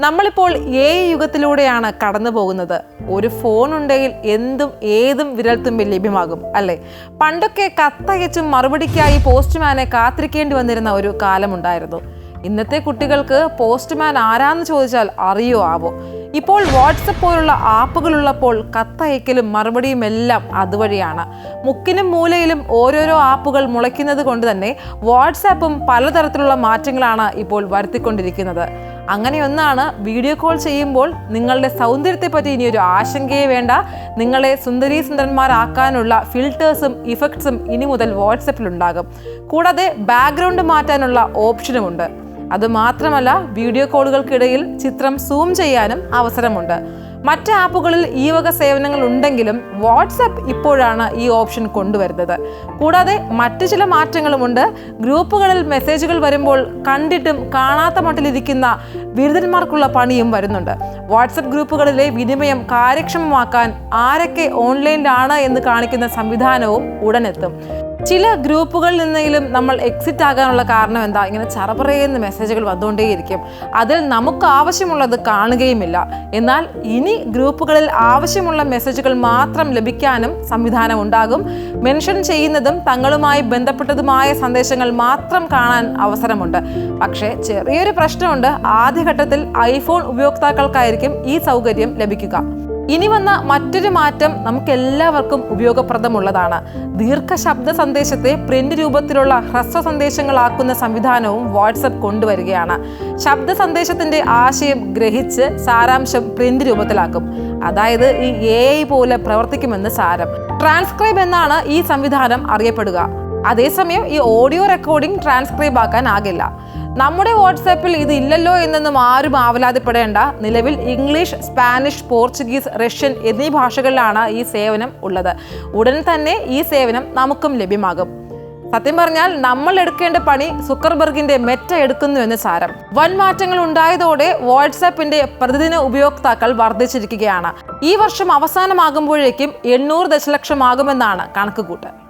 നമ്മളിപ്പോൾ ഏ യുഗത്തിലൂടെയാണ് കടന്നു പോകുന്നത്. ഒരു ഫോൺ ഉണ്ടെങ്കിൽ എന്തും ഏതും വിരൽത്തുമ്പിൽ ലഭ്യമാകും അല്ലേ? പണ്ടൊക്കെ കത്തയച്ചും മറുപടിക്കായി പോസ്റ്റ്മാനെ കാത്തിരിക്കേണ്ടി വന്നിരുന്ന ഒരു കാലമുണ്ടായിരുന്നു ഇന്നത്തെ കുട്ടികൾക്ക് പോസ്റ്റ്മാൻ ആരാന്ന് ചോദിച്ചാൽ അറിയോ ആവോ? ഇപ്പോൾ വാട്സപ്പ് പോലുള്ള ആപ്പുകളുള്ളപ്പോൾ കത്തയക്കലും മറുപടിയും എല്ലാം അതുവഴിയാണ്. മുക്കിനും മൂലയിലും ഓരോരോ ആപ്പുകൾ മുളയ്ക്കുന്നത് കൊണ്ട് തന്നെ വാട്സാപ്പും പലതരത്തിലുള്ള മാറ്റങ്ങളാണ് ഇപ്പോൾ വരുത്തിക്കൊണ്ടിരിക്കുന്നത്. അങ്ങനെയൊന്നാണ് വീഡിയോ കോൾ ചെയ്യുമ്പോൾ നിങ്ങളുടെ സൗന്ദര്യത്തെ പറ്റി ഒരു ആശങ്കയെ വേണ്ട. നിങ്ങളെ സുന്ദരീ സുന്ദരന്മാരാക്കാനുള്ള ഫിൽറ്റേഴ്സും ഇഫക്ട്സും ഇനി മുതൽ വാട്സപ്പിലുണ്ടാകും കൂടാതെ ബാക്ക്ഗ്രൗണ്ട് മാറ്റാനുള്ള ഓപ്ഷനുമുണ്ട് അതുമാത്രമല്ല വീഡിയോ കോളുകൾക്കിടയിൽ ചിത്രം സൂം ചെയ്യാനും അവസരമുണ്ട്. മറ്റ് ആപ്പുകളിൽ ഈ വക സേവനങ്ങൾ ഉണ്ടെങ്കിലും വാട്സപ്പ് ഇപ്പോഴാണ് ഈ ഓപ്ഷൻ കൊണ്ടുവരുന്നത്. കൂടാതെ മറ്റ് ചില മാറ്റങ്ങളുമുണ്ട്. ഗ്രൂപ്പുകളിൽ മെസ്സേജുകൾ വരുമ്പോൾ കണ്ടിട്ടും കാണാത്ത മട്ടിലിരിക്കുന്ന ബിരുദന്മാർക്കുള്ള പണിയും വരുന്നുണ്ട്. വാട്സപ്പ് ഗ്രൂപ്പുകളിലെ വിനിമയം കാര്യക്ഷമമാക്കാൻ ആരൊക്കെ ഓൺലൈനിലാണ് എന്ന് കാണിക്കുന്ന സംവിധാനവും ഉടനെത്തും. ചില ഗ്രൂപ്പുകളിൽ നിന്നെങ്കിലും നമ്മൾ എക്സിറ്റ് ആകാനുള്ള കാരണം എന്താ? ഇങ്ങനെ ചറപറയുന്ന മെസ്സേജുകൾ വന്നുകൊണ്ടേയിരിക്കും. അതിൽ നമുക്ക് ആവശ്യമുള്ളത് കാണുകയുമില്ല. എന്നാൽ ഇനി ഗ്രൂപ്പുകളിൽ ആവശ്യമുള്ള മെസ്സേജുകൾ മാത്രം ലഭിക്കാനും സംവിധാനം ഉണ്ടാകും. മെൻഷൻ ചെയ്യുന്നതും തങ്ങളുമായി ബന്ധപ്പെട്ടതുമായ സന്ദേശങ്ങൾ മാത്രം കാണാൻ അവസരമുണ്ട്. പക്ഷേ ചെറിയൊരു പ്രശ്നമുണ്ട്. ആദ്യഘട്ടത്തിൽ ഐഫോൺ ഉപയോക്താക്കൾക്കായിരിക്കും ഈ സൗകര്യം ലഭിക്കുക. ഇനി വന്ന മറ്റൊരു മാറ്റം നമുക്ക് എല്ലാവർക്കും ഉപയോഗപ്രദമുള്ളതാണ്. ദീർഘശബ്ദ സന്ദേശത്തെ പ്രിന്റ് രൂപത്തിലുള്ള ഹ്രസ്വ സന്ദേശങ്ങളാക്കുന്ന സംവിധാനവും വാട്സപ്പ് കൊണ്ടുവരികയാണ്. ശബ്ദ സന്ദേശത്തിന്റെ ആശയം ഗ്രഹിച്ച് സാരാംശം പ്രിന്റ് രൂപത്തിലാക്കും. അതായത് ഈ എ ഐ പോലെ പ്രവർത്തിക്കുമെന്ന് സാരം. ട്രാൻസ്ക്രൈബ് എന്നാണ് ഈ സംവിധാനം അറിയപ്പെടുക. അതേസമയം ഈ ഓഡിയോ റെക്കോർഡിംഗ് ട്രാൻസ്ക്രൈബ് ആക്കാൻ ആകില്ല നമ്മുടെ വാട്സാപ്പിൽ ഇത് ഇല്ലല്ലോ എന്നൊന്നും ആരും ആവലാതിപ്പെടേണ്ട. നിലവിൽ ഇംഗ്ലീഷ് സ്പാനിഷ് പോർച്ചുഗീസ് റഷ്യൻ എന്നീ ഭാഷകളിലാണ് ഈ സേവനം ഉള്ളത്. ഉടൻ തന്നെ ഈ സേവനം നമുക്കും ലഭ്യമാകും. സത്യം പറഞ്ഞാൽ നമ്മൾ എടുക്കേണ്ട പണി സുക്കർബർഗിന്റെ മെറ്റ എടുക്കുന്നു എന്ന് സാരം. വൻ മാറ്റങ്ങൾ ഉണ്ടായതോടെ വാട്സാപ്പിന്റെ പ്രതിദിന ഉപയോക്താക്കൾ വർദ്ധിച്ചിരിക്കുകയാണ്. ഈ വർഷം അവസാനമാകുമ്പോഴേക്കും എണ്ണൂറ് ദശലക്ഷമാകുമെന്നാണ് കണക്കുകൂട്ടൽ.